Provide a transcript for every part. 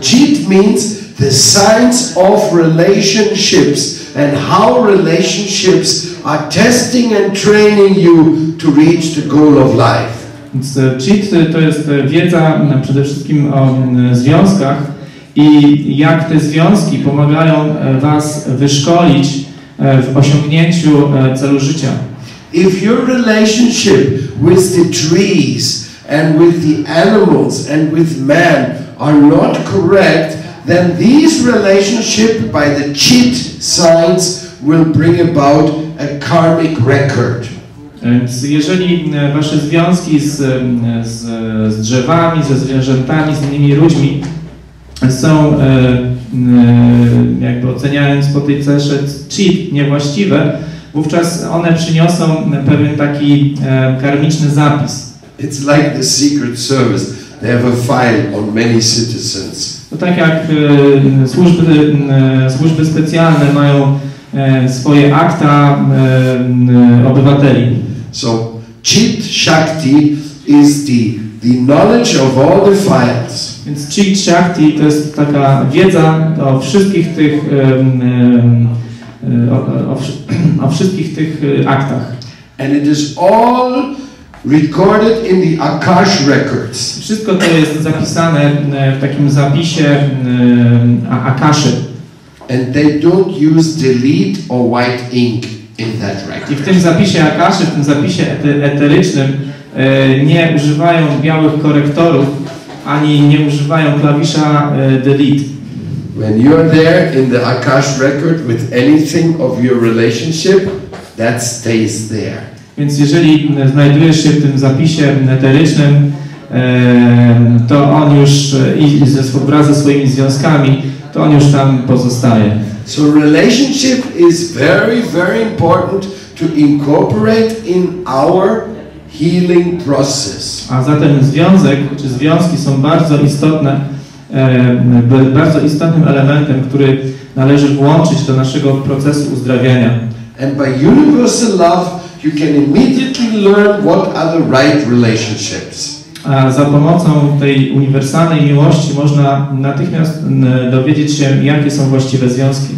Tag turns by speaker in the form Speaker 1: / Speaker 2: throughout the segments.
Speaker 1: cheat means the science of relationships and how relationships are testing and training you to reach the goal of life.
Speaker 2: Więc e, cheat e, to jest e, wiedza przede wszystkim o m, związkach i jak te związki pomagają e, Was wyszkolić e, w osiągnięciu e, celu życia.
Speaker 1: If your relationship with the trees and with the animals and with man are not correct, then these relationship by the cheat signs will bring about a karmic record.
Speaker 2: Więc jeżeli e, Wasze związki z, m, z, z drzewami, ze zwierzętami, z innymi ludźmi są, e, m, jakby oceniając po tej cesze cheat, niewłaściwe, wówczas one przyniosą pewien taki e, karmiczny zapis.
Speaker 1: It's like the Secret Service. They have a file on many citizens.
Speaker 2: To tak jak e, służby, e, służby specjalne mają e, swoje akta obywateli.
Speaker 1: So, Chit Shakti is the, the knowledge of all the files.
Speaker 2: Więc Chit Shakti to jest taka wiedza o wszystkich tych, o, o, wszy- o wszystkich tych aktach.
Speaker 1: And it is all recorded in the Akash records.
Speaker 2: Wszystko to jest zapisane e, w takim zapisie a- Akaszy.
Speaker 1: And they don't use delete or white ink in that
Speaker 2: I
Speaker 1: record.
Speaker 2: w tym zapisie Akaszy, w tym zapisie ete- eterycznym e, nie używają białych korektorów, ani nie używają klawisza e, delete.
Speaker 1: When you're there in the Akash record with anything of your relationship, that stays there.
Speaker 2: Więc jeżeli znajdujesz się w tym zapisie eterycznym, e, to on już e, i wraz ze swoimi związkami, to on już tam pozostaje.
Speaker 1: So relationship is very, very important to incorporate in our healing process.
Speaker 2: A zatem związek czy związki są bardzo istotne, e, bardzo istotnym elementem, który należy włączyć do naszego procesu uzdrawiania.
Speaker 1: And by universal love, you can immediately learn what are the right relationships.
Speaker 2: A za pomocą tej uniwersalnej miłości można natychmiast dowiedzieć się, jakie są właściwe związki.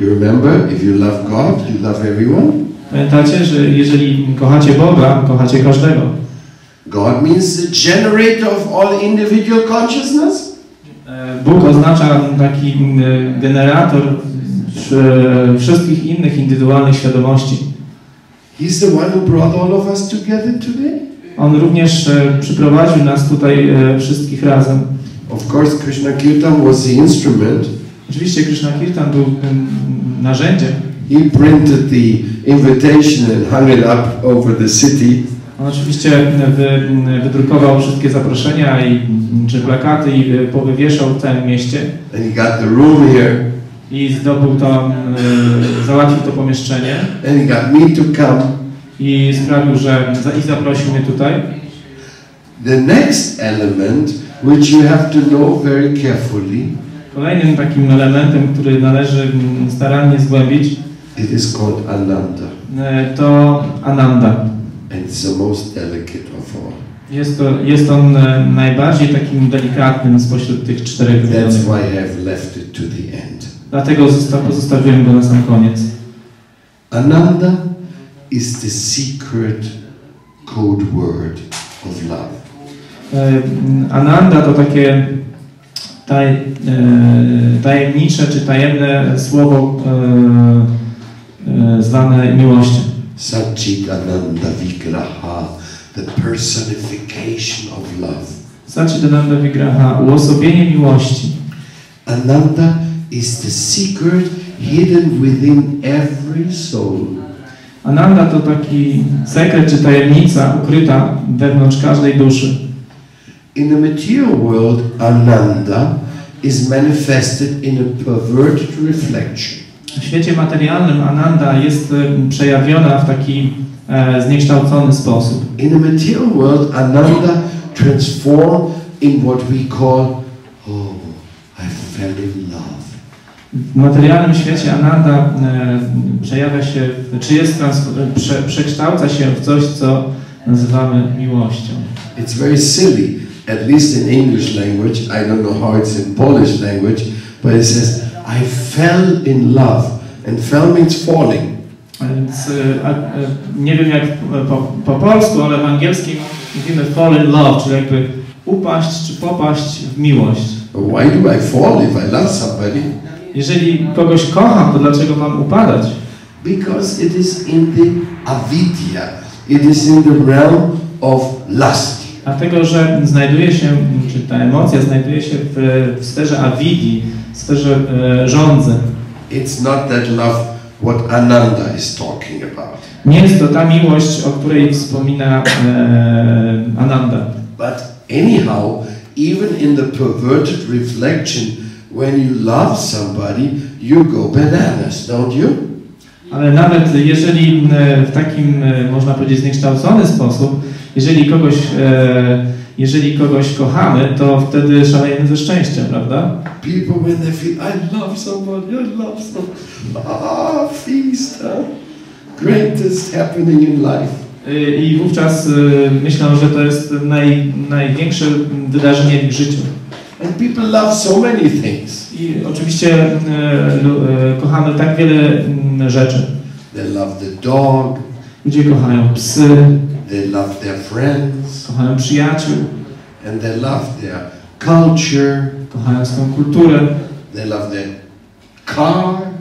Speaker 1: You remember, if you love God, you love everyone.
Speaker 2: Pamiętacie, że jeżeli kochacie Boga, kochacie każdego.
Speaker 1: God means the generator of all individual consciousness.
Speaker 2: E, Bóg oznacza taki m, generator wsz- wszystkich innych indywidualnych świadomości.
Speaker 1: He's the one who brought all of us together today.
Speaker 2: On również e, przyprowadził nas tutaj e, wszystkich razem.
Speaker 1: Of course, Krishna Kirtan was the instrument.
Speaker 2: Oczywiście Krishna Kirtan był tym narzędziem.
Speaker 1: He printed the invitation and hung it up over the city.
Speaker 2: On oczywiście wy, wydrukował wszystkie zaproszenia i, czy plakaty i e, powywieszał w całym mieście
Speaker 1: And he got the room here.
Speaker 2: I zdobył to, e, załatwił to pomieszczenie
Speaker 1: And he got me to come.
Speaker 2: i sprawił, że za- i zaprosił mnie tutaj.
Speaker 1: The next element, which you have to know very carefully,
Speaker 2: Kolejnym takim elementem, który należy mm, starannie zgłębić,
Speaker 1: it is called Ananda.
Speaker 2: e, to Ananda.
Speaker 1: And it's the most delicate of all.
Speaker 2: Jest, to, jest on e, najbardziej takim delikatnym spośród tych czterech
Speaker 1: That's
Speaker 2: wymienionych.
Speaker 1: why I have left it to the end.
Speaker 2: Dlatego zosta- pozostawiłem go na sam koniec.
Speaker 1: Ananda is the secret code word of love.
Speaker 2: E, Ananda to takie taj, e, tajemnicze czy tajemne słowo e, zwane miłością.
Speaker 1: Satchitananda Vigraha, the personification of love.
Speaker 2: Satchitananda Vigraha, uosobienie miłości.
Speaker 1: Ananda is the secret hidden within every soul.
Speaker 2: Ananda to taki sekret czy tajemnica ukryta wewnątrz każdej duszy.
Speaker 1: In the material world, Ananda is manifested in a perverted reflection.
Speaker 2: W świecie materialnym Ananda jest e, przejawiona w taki e, zniekształcony sposób.
Speaker 1: In the material world, Ananda transform in what we call, oh, I fell in love.
Speaker 2: W materialnym świecie Ananda e, przejawia się, czy jest trans, prze, przekształca się w coś, co nazywamy miłością.
Speaker 1: It's very silly, at least in English language, I don't know how it's in Polish language, but it says, I fell in love. And fell means falling.
Speaker 2: A Więc e, a, e, nie wiem jak po, po polsku, ale w angielskim mówimy fall in love, czyli jakby upaść czy popaść w miłość.
Speaker 1: Why do I fall if I love somebody?
Speaker 2: Jeżeli kogoś kocham, to dlaczego mam upadać?
Speaker 1: Because it is in the avidya, it is in the realm of lust.
Speaker 2: Dlatego, że znajduje się, czy ta emocja znajduje się w, w sferze awidi, w sferze e, żądzy.
Speaker 1: It's not that love what Ananda is talking about.
Speaker 2: Nie jest to ta miłość, o której wspomina e, Ananda.
Speaker 1: But anyhow, even in the perverted reflection, when you love somebody, you go bananas, don't you?
Speaker 2: Ale nawet jeżeli e, w takim, e, można powiedzieć, zniekształcony sposób, jeżeli kogoś, e, jeżeli kogoś kochamy, to wtedy szalejemy ze szczęścia, prawda?
Speaker 1: People, when they feel, I love somebody, I love somebody, ah, feast, huh? greatest happening in life.
Speaker 2: I wówczas myślę, że to jest naj, największe wydarzenie w życiu.
Speaker 1: And people love so many things.
Speaker 2: I oczywiście e, e, kochamy tak wiele mm, rzeczy.
Speaker 1: They love the dog,
Speaker 2: Ludzie kochają psy,
Speaker 1: they love their friends,
Speaker 2: kochają przyjaciół,
Speaker 1: and they love their culture,
Speaker 2: kochają swoją kulturę,
Speaker 1: they love their car.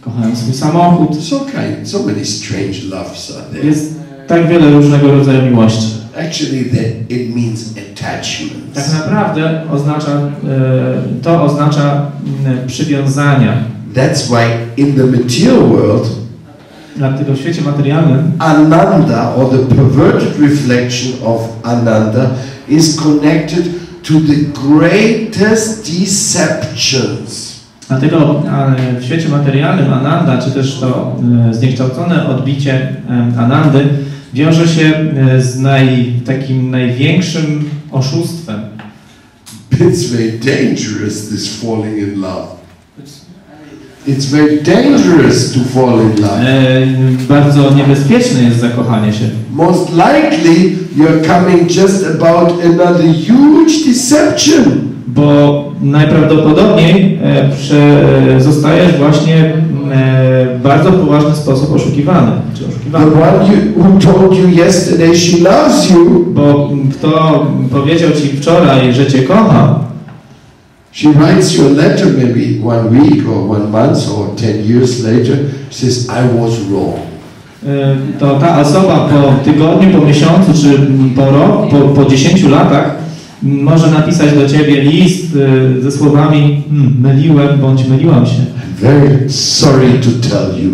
Speaker 2: kochają swój samochód.
Speaker 1: So kind, so many strange loves are there.
Speaker 2: Jest tak wiele różnego rodzaju miłości.
Speaker 1: Actually, it means attachments.
Speaker 2: Tak naprawdę oznacza, e, to oznacza przywiązania.
Speaker 1: That's why in the material world,
Speaker 2: Dlatego w świecie materialnym
Speaker 1: Ananda, or the perverted reflection of Ananda, is connected to the greatest deceptions.
Speaker 2: Dlatego e, w świecie materialnym Ananda, czy też to e, zniekształcone odbicie Anandy wiąże się z naj, takim największym oszustwem.
Speaker 1: It's very dangerous, this falling in love. It's very dangerous to fall in love.
Speaker 2: E, Bardzo niebezpieczne jest zakochanie się.
Speaker 1: Most likely, you're coming just about another huge deception.
Speaker 2: Bo najprawdopodobniej e, prze, e, zostajesz właśnie bardzo poważny sposób oszukiwany. Czy
Speaker 1: The
Speaker 2: oszukiwany.
Speaker 1: one you, who told you yesterday she loves you,
Speaker 2: Bo kto powiedział ci wczoraj, że cię kocha,
Speaker 1: she writes you a letter maybe one week or one month or ten years later, says, I was wrong.
Speaker 2: e, to ta osoba po tygodniu, po miesiącu czy po roku, po, po 10 latach może napisać do ciebie list e, ze słowami "Hmm, myliłem bądź myliłam się.
Speaker 1: I'm very sorry to tell you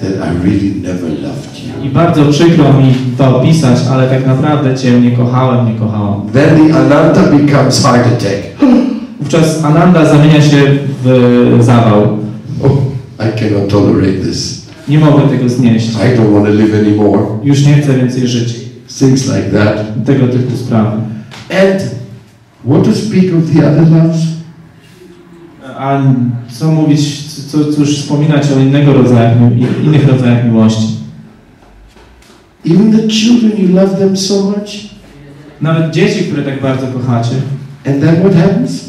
Speaker 1: that I really never loved you.
Speaker 2: I bardzo przykro mi to pisać, ale tak naprawdę cię nie kochałem, nie kochałam.
Speaker 1: Then the ananda becomes heart attack.
Speaker 2: Wówczas Ananda zamienia się w zawał.
Speaker 1: Oh, I cannot tolerate this.
Speaker 2: Nie mogę tego znieść.
Speaker 1: I don't want to live anymore.
Speaker 2: Już nie chcę więcej żyć.
Speaker 1: Things like that.
Speaker 2: Tego typu sprawy.
Speaker 1: And what to speak of the other loves?
Speaker 2: A co mówić, co, cóż wspominać o innego rodzaju, innych rodzajach miłości.
Speaker 1: Even the children, you love them so much.
Speaker 2: Nawet dzieci, które tak bardzo kochacie.
Speaker 1: And then what happens?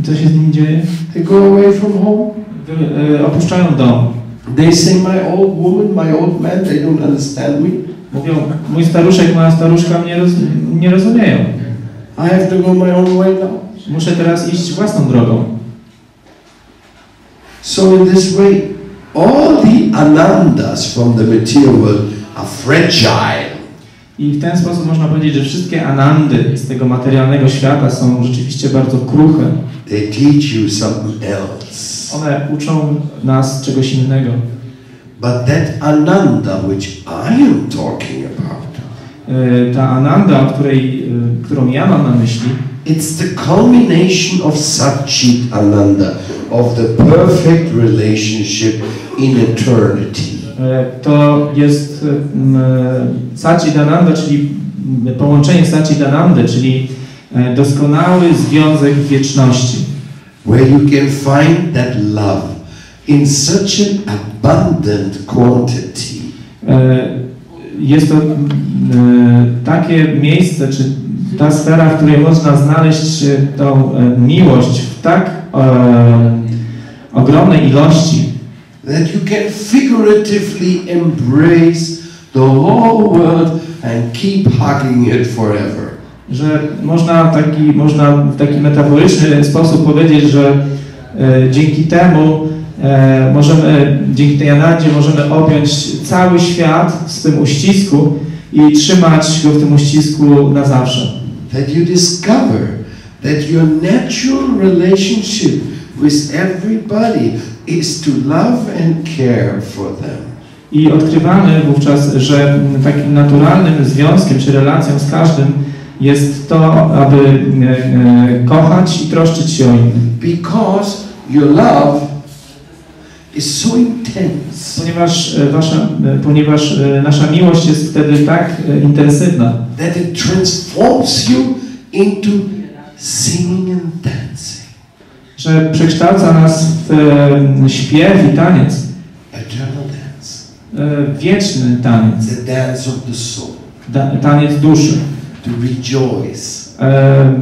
Speaker 2: I co się z nimi dzieje?
Speaker 1: They go away from home.
Speaker 2: Wy, e, opuszczają dom.
Speaker 1: They say, my old woman, my old man, they don't understand me.
Speaker 2: Mówią, mój staruszek, moja staruszka mnie roz, nie rozumieją.
Speaker 1: I have to go my own way now.
Speaker 2: Muszę teraz iść własną drogą.
Speaker 1: So in this way, all the anandas from the material world are fragile.
Speaker 2: I w ten sposób można powiedzieć, że wszystkie anandy z tego materialnego świata są rzeczywiście bardzo kruche.
Speaker 1: They teach you something else.
Speaker 2: One uczą nas czegoś innego.
Speaker 1: But that ananda which I am talking about,
Speaker 2: E, Ta ananda, o której, którą ja mam na myśli,
Speaker 1: it's the culmination of Satchit Ananda, of the perfect relationship in eternity.
Speaker 2: e, to jest m, Satchidananda, czyli m, połączenie Satchidanandy, czyli e, doskonały związek wieczności.
Speaker 1: where you can find that love in such an abundant quantity
Speaker 2: E, Jest to m, e, takie miejsce, czy ta sfera, w której można znaleźć e, tą e, miłość w tak e, ogromnej ilości,
Speaker 1: that you can figuratively embrace the whole world and keep hugging it forever.
Speaker 2: że można, taki, można w taki metaforyczny sposób powiedzieć, że e, dzięki temu e, możemy, dzięki tej anandzie możemy objąć cały świat w swym uścisku i trzymać go w tym uścisku na zawsze.
Speaker 1: That you discover that your natural relationship with everybody is to love and care for them.
Speaker 2: I odkrywamy wówczas, że takim naturalnym związkiem czy relacją z każdym jest to, aby e, e, kochać i troszczyć się o innych.
Speaker 1: Because your love is so intense
Speaker 2: Ponieważ, e, wasza, e, ponieważ nasza miłość jest wtedy tak intensywna,
Speaker 1: that it transforms you into singing and dancing.
Speaker 2: że przekształca nas w śpiew i taniec,
Speaker 1: Eternal dance.
Speaker 2: e, wieczny taniec,
Speaker 1: The dance of the soul.
Speaker 2: da, taniec duszy,
Speaker 1: To rejoice.
Speaker 2: e,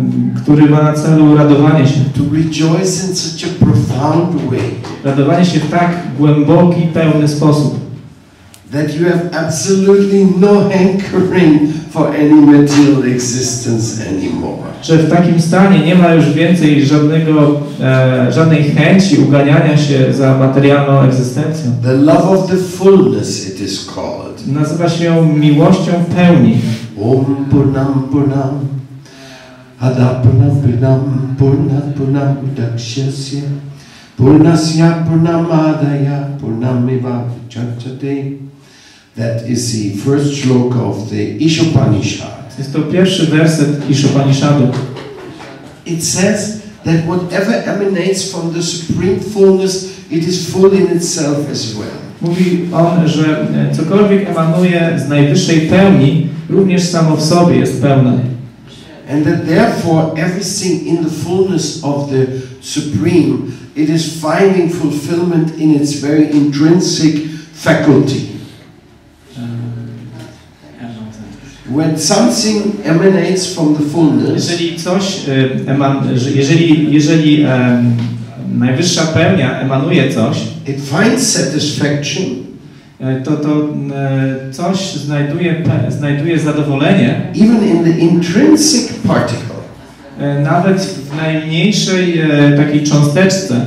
Speaker 2: który ma na celu radowanie się.
Speaker 1: To rejoice in such a profound way
Speaker 2: Radowanie się w tak głęboki, pełny sposób,
Speaker 1: that you have absolutely no hankering for any material existence anymore.
Speaker 2: że w takim stanie nie ma już więcej żadnego, e, żadnej chęci uganiania się za materialną egzystencją.
Speaker 1: The love of the fullness it is called.
Speaker 2: Nazywa się miłością pełni.
Speaker 1: Om Purnam Purnam Ada Purnam Purnam Purnam Purnam Udakshasya Purnasya Purnamadaya Purnamiva Chachate That is the first shloka of the Ishopanishad.
Speaker 2: Jest to pierwszy werset Ishopanishadu.
Speaker 1: It says that whatever emanates from the supreme fullness, it is full in itself as well.
Speaker 2: Mówi on, że cokolwiek emanuje z najwyższej pełni, również samo w sobie jest pełne.
Speaker 1: And that therefore everything in the fullness of the Supreme, it is finding fulfillment in its very intrinsic faculty. When something emanates from the fullness,
Speaker 2: Jeżeli coś, e, jeżeli, jeżeli em, najwyższa pełnia emanuje coś,
Speaker 1: it finds satisfaction
Speaker 2: e, to to e, coś znajduje, znajduje zadowolenie
Speaker 1: even in the intrinsic particle.
Speaker 2: nawet w najmniejszej takiej cząsteczce.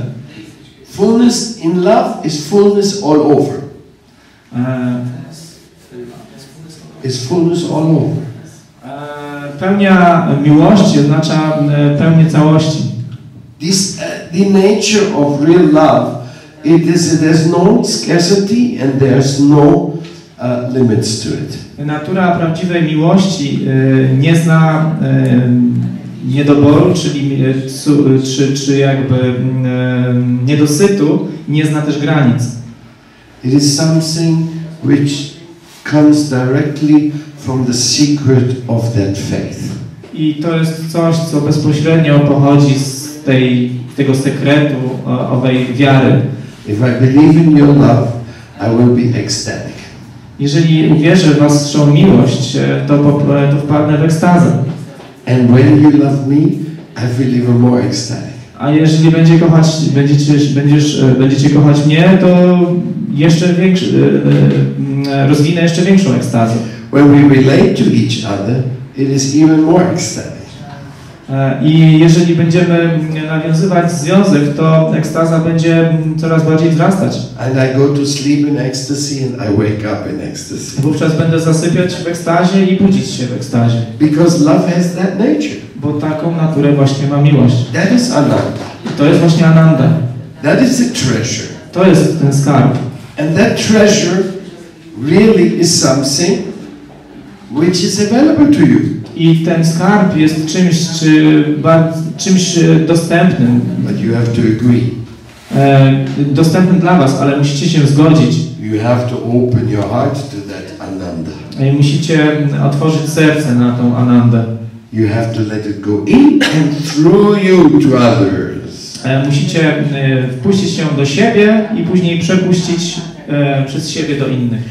Speaker 1: Fullness in love is fullness all over. Is fullness all over.
Speaker 2: e, Pełnia miłości oznacza e, pełnię całości.
Speaker 1: This, uh, the nature of real love, it is there's no scarcity and there's no uh, limits to it.
Speaker 2: Natura prawdziwej miłości e, nie zna e, niedoboru, czyli, cu- czy, czy jakby mm, niedosytu, nie zna też granic.
Speaker 1: It is something which comes directly from the secret of that faith.
Speaker 2: I to jest coś, co bezpośrednio pochodzi z tej, tego sekretu o, owej wiary.
Speaker 1: If I believe in your love, I will be ecstatic.
Speaker 2: Jeżeli uwierzę w Waszą miłość, e, to, po- to wpadnę w ekstazę.
Speaker 1: And when you love me, I feel even more ecstatic.
Speaker 2: A jeżeli będzie kochać, będziecie, będziesz, e, będziecie kochać mnie, to jeszcze większy, e, e, rozwinę jeszcze większą ekstazę.
Speaker 1: When we relate to each other, it is even more ecstatic.
Speaker 2: I jeżeli będziemy mm, nawiązywać związek, to ekstaza będzie mm, coraz bardziej wzrastać.
Speaker 1: And I go to sleep in ecstasy and I wake up in ecstasy.
Speaker 2: Wówczas będę zasypiać w ekstazie i budzić się w ekstazie.
Speaker 1: Because love has that nature.
Speaker 2: Bo taką naturę właśnie ma miłość.
Speaker 1: That is Ananda.
Speaker 2: I to jest właśnie Ananda.
Speaker 1: That is the treasure.
Speaker 2: To jest ten skarb.
Speaker 1: And that treasure really is something which is available to you.
Speaker 2: I ten skarb jest czymś, czy, czymś e, dostępnym.
Speaker 1: But you have to agree.
Speaker 2: E, dostępnym dla Was, ale musicie się zgodzić.
Speaker 1: You have to open your heart to that Ananda.
Speaker 2: E, musicie otworzyć serce na tą Anandę.
Speaker 1: You have to let it go in and through you to others.
Speaker 2: E, musicie e, wpuścić się do siebie i później przepuścić e, przez siebie do innych.